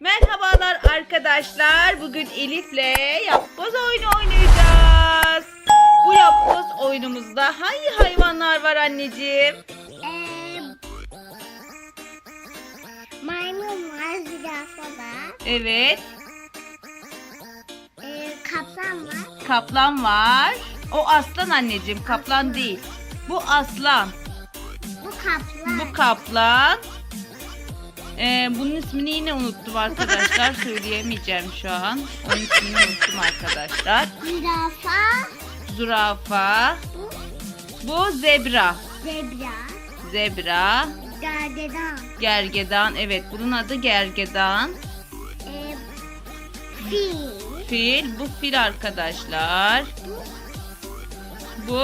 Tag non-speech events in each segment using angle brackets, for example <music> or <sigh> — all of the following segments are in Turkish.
Merhabalar arkadaşlar. Bugün Elif'le yapboz oyunu oynayacağız. Bu yapboz oyunumuzda hangi hayvanlar var anneciğim? Ee, maymun var, zürafa var, Evet, ee, kaplan var, kaplan var. O aslan anneciğim, kaplan değil. Bu aslan, bu kaplan, bu kaplan. Ee, bunun ismini yine unuttum arkadaşlar. <laughs> Söyleyemeyeceğim şu an. Onun ismini unuttum arkadaşlar. zürafa, Zürafa. bu Bu zebra. zebra, Zebra. gergedan, Gergedan. Evet bunun adı gergedan. ee, fil, Fil. Bu fil arkadaşlar. Bu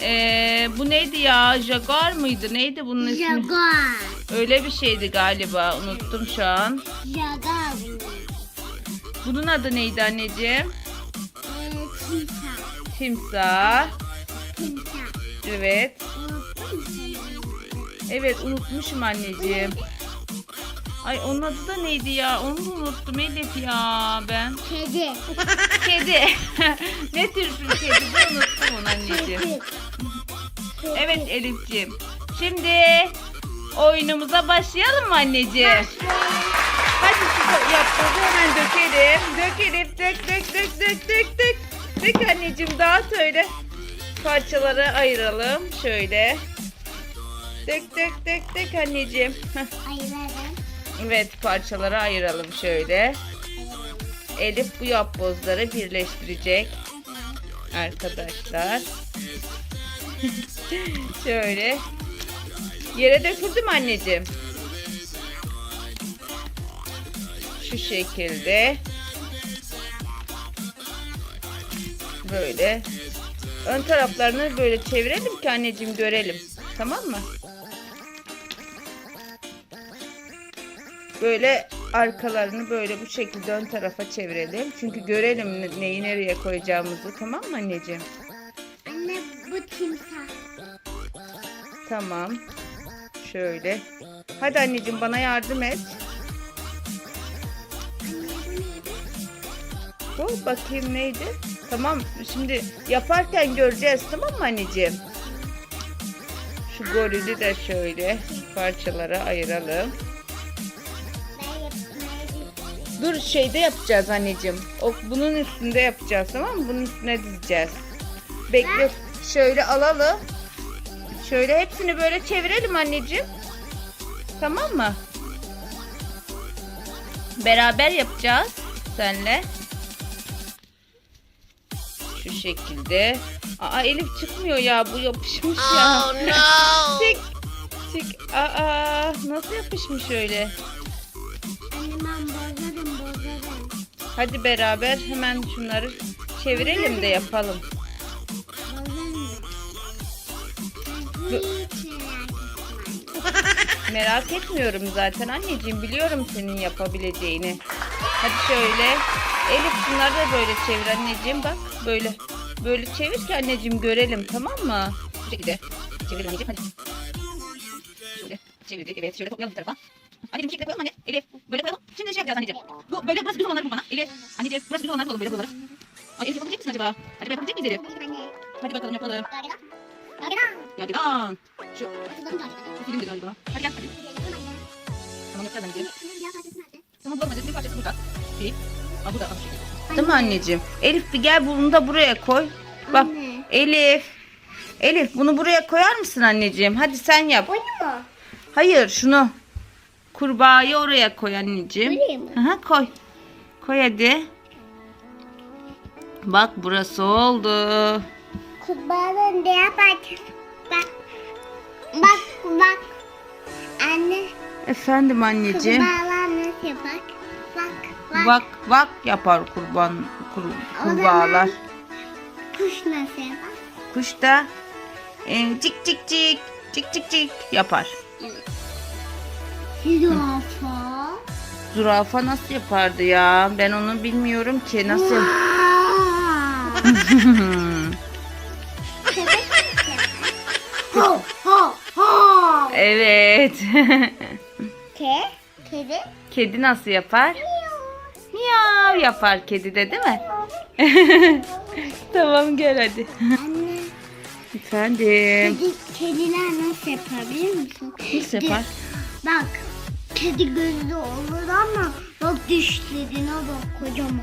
eee, bu neydi ya? Jaguar mıydı? Neydi bunun ismi? jaguar, Öyle bir şeydi galiba. Unuttum şu an. jaguar, Bunun adı neydi anneciğim? ee, timsah, Timsah. timsah, Evet. Evet unutmuşum anneciğim. Ay onun adı da neydi ya? Onu da unuttum Elif ya ben. Kedi, Kedi. <laughs> ne tür bir kedi onu anneciğim. Evet Elifciğim. Şimdi oyunumuza başlayalım mı anneciğim? Hadi şu yapbozu hemen dökelim. Dök Elif dök dök dök dök dök dök. Dök anneciğim dağıt öyle. Parçalara ayıralım. Şöyle. Dök dök dök dök anneciğim. Ayıralım, Evet parçalara ayıralım şöyle. Elif bu yapbozları birleştirecek. Arkadaşlar. <laughs> şöyle. Yere döküldü mü anneciğim? Şu şekilde. Böyle. Ön taraflarını böyle çevirelim ki anneciğim görelim. Tamam mı? Böyle arkalarını böyle bu şekilde ön tarafa çevirelim. Çünkü görelim ne- neyi nereye koyacağımızı. Tamam mı anneciğim? anne bu timsah, Tamam. Şöyle. Hadi anneciğim bana yardım et. anne? Bu bakayım neydi? Tamam şimdi yaparken göreceğiz tamam mı anneciğim? Şu gorili de şöyle parçalara ayıralım. Dur şeyde yapacağız anneciğim. O bunun üstünde yapacağız tamam mı? Bunun üstüne dizeceğiz. Bekle. Şöyle alalım. Şöyle hepsini böyle çevirelim anneciğim. Tamam mı? Beraber yapacağız senle. Şu şekilde. Aa Elif çıkmıyor ya bu yapışmış ya. <laughs> Çık. Çık. Aa nasıl yapışmış öyle? Hadi beraber hemen şunları çevirelim de yapalım. Merak etmiyorum zaten anneciğim biliyorum senin yapabileceğini. Hadi şöyle. Elif şunları da böyle çevir anneciğim bak böyle. Böyle çevir ki anneciğim görelim tamam mı? Bu şekilde. Çevirelim anneciğim hadi. Şöyle çevirdik evet şöyle toplayalım bir tarafa. Anneciğim bu şekilde koyalım anne. Elif böyle koyalım. Şimdi şey yapacağız anneciğim. Bu böyle burası düz olanları bul bana. Elif anneciğim burası düz olanları bulalım böyle buraları. Ay Elif yapabilecek misin acaba? Hadi yapabilecek miyiz Elif? Hadi bakalım yapalım. Gergedan. Gergedan. Ya gel. Şu bu film de galiba. Hadi gel hadi. Tamam yapacağız anneciğim. Tamam bulamadım. Bir parçası burada. Bir. Aa. Al şu şekilde. Değil mi anneciğim? Elif bir gel bunu da buraya koy. Bak Anne. Elif. Elif bunu buraya koyar mısın anneciğim? Hadi sen yap. Bunu mu? Hayır şunu. Kurbağayı oraya koy anneciğim. Buraya mı? Hı, koy. Koy hadi. Bak burası oldu. Kurbağanın diğer parçası. Bak. Bak bak. Anne. Efendim anneciğim. Kurbağalar nasıl yapar? Bak bak. Bak bak yapar kurban kur, kurbağalar. Kuş nasıl yapar? Kuş da e, cik cik cik cik cik cik yapar. Zürafa. Zürafa nasıl yapardı ya? Ben onu bilmiyorum ki. Nasıl? Ho ho ho. evet. Ke, kedi, Kedi nasıl yapar? Miyav yapar kedi de değil mi? <laughs> tamam gel hadi. Anne. Efendim. Kedi, kediler nasıl yapar biliyor musun? Nasıl yapar? Bak. Kedi gözlü olur ama bak dişlerine bak kocaman.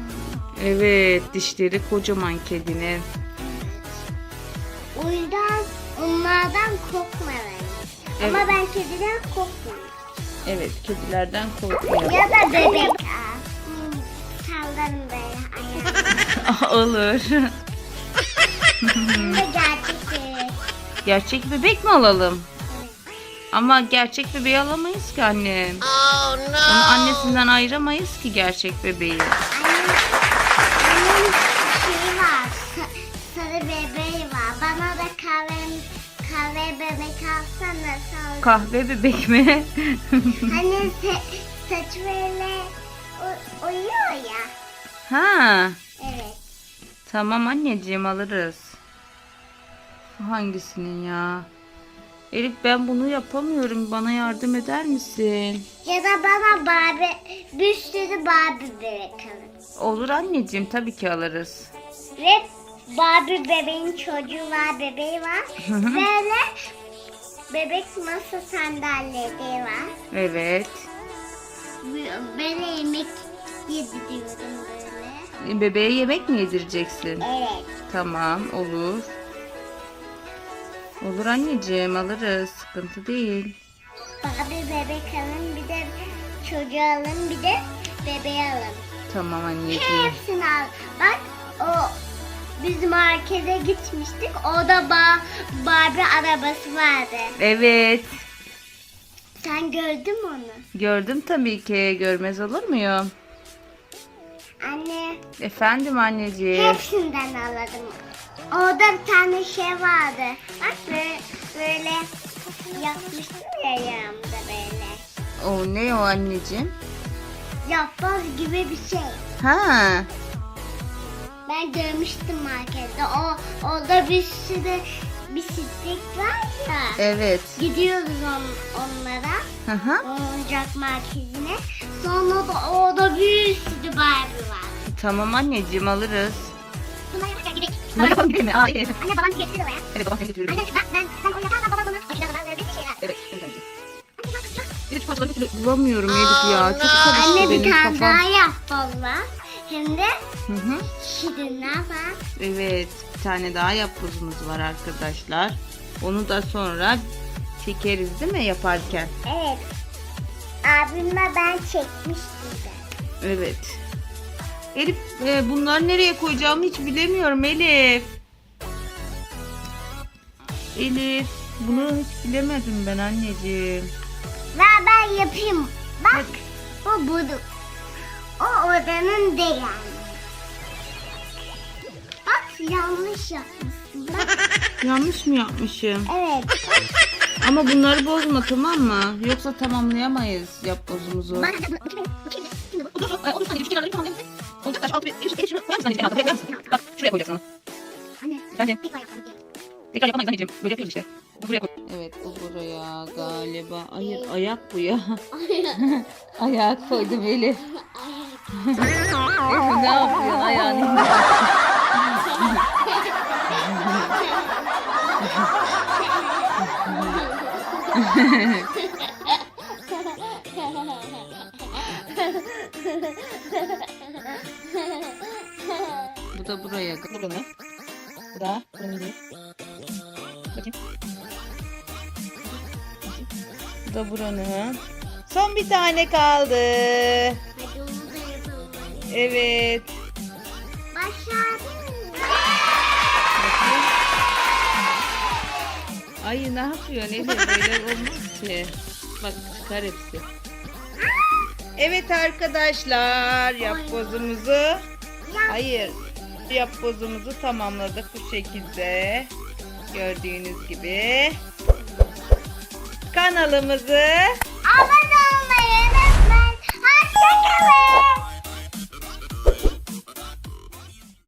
Evet dişleri kocaman kedinin. O yüzden onlardan korkmayalım. Evet. Ama ben kediden korkmuyorum. Evet kedilerden korkuyor. Ya da bebek. Sallarım böyle ayağımı. <laughs> Olur. <laughs> Ve gerçek bebek. Gerçek bebek mi alalım? Ama gerçek bebeği alamayız ki annem. Onu annesinden ayıramayız ki gerçek bebeği. Annem, annem şey var. sa- sarı bebeği var. Bana da kahve kahve bebek alsana sağ Kahve bebek mi? <laughs> Hani se, saç böyle u- uyuyor ya. ha, Evet. tamam anneciğim alırız. Bu hangisinin ya? Elif ben bunu yapamıyorum. Bana yardım eder misin? Ya da bana Barbie, bir sürü Barbie bebek alın. Olur anneciğim tabii ki alırız. Ve Barbie bebeğin çocuğu var, bebeği var. Böyle bebek masa sandalyeleri var. Evet. Böyle yemek yediriyorum böyle. Bebeğe yemek mi yedireceksin? Evet. Tamam olur. Olur anneciğim alırız. Sıkıntı değil. Barbie bebek alın, bir de çocuğu alın, bir de bebeği alın. Tamam anneciğim. Hepsini al. Bak o biz markete gitmiştik. Orada ba Barbie arabası vardı. Evet. Sen gördün mü onu? Gördüm tabii ki. Görmez olur muyum? Anne Efendim anneciğim. hepsinden aladım. Orada bir tane şey vardı. Bak böyle, böyle yapmıştım ya yanımda böyle. O ne o anneciğim? Yapboz gibi bir şey. Ha. Ben görmüştüm markette. O orada bir sürü bisiklet var ya. Evet. Gidiyoruz on, onlara. Hı hı. oyuncak merkezine. Sonra da orada bir sürü Barbie var. Tamam anneciğim alırız. Bunları yapalım gidelim mi? Aa, iyi. Anne babam getiriyor ya. Evet babam seni götürüyor. Anne ben, ben, ben o yaparken babam bunu açacağım. Ben böyle bir şeyler. Evet. Anne bak bak. Bir bir türlü bulamıyorum Elif ya. Çok karıştı Anne bir benim tane kafam. daha yapboz var. Hem de Hı hı. şirinler var. Evet. Bir tane daha yapbozumuz var arkadaşlar. Onu da sonra çekeriz değil mi yaparken? Evet. Abimle ben çekmiştim de. Evet. Elif e, bunları nereye koyacağımı hiç bilemiyorum Elif. Elif bunu hiç bilemedim ben anneciğim. Ver ben yapayım. Bak. O budu. O odanın değil. Bak yanlış yapmışsın. Bak. <laughs> Yanlış mı yapmışım? Evet. <laughs> Ama bunları bozma tamam mı? Yoksa tamamlayamayız yapbozumuzu. Bak. Şuraya koyacaksın. Anne. Hadi. Bir koy yapalım. Tekrar yapamayız anneciğim. Böyle yapıyoruz işte. Buraya koy. Evet bu buraya galiba. Hayır ayak bu ya. <laughs> <laughs> Ayak koydum Elif. Elif ne yapıyorsun ayağını <laughs> indir. Bu da buraya. Buranı. Bu da değil. Bakayım. Bu da buranı. Son bir tane kaldı. Da. Evet. Başardın mı? Ay ne yapıyorsun Elif? Böyle olmaz ki. Bak çıkar hepsi. Evet arkadaşlar yapbozumuzu hayır yapbozumuzu tamamladık bu şekilde. Gördüğünüz gibi. Kanalımızı abone olmayı unutmayın. Hoşçakalın.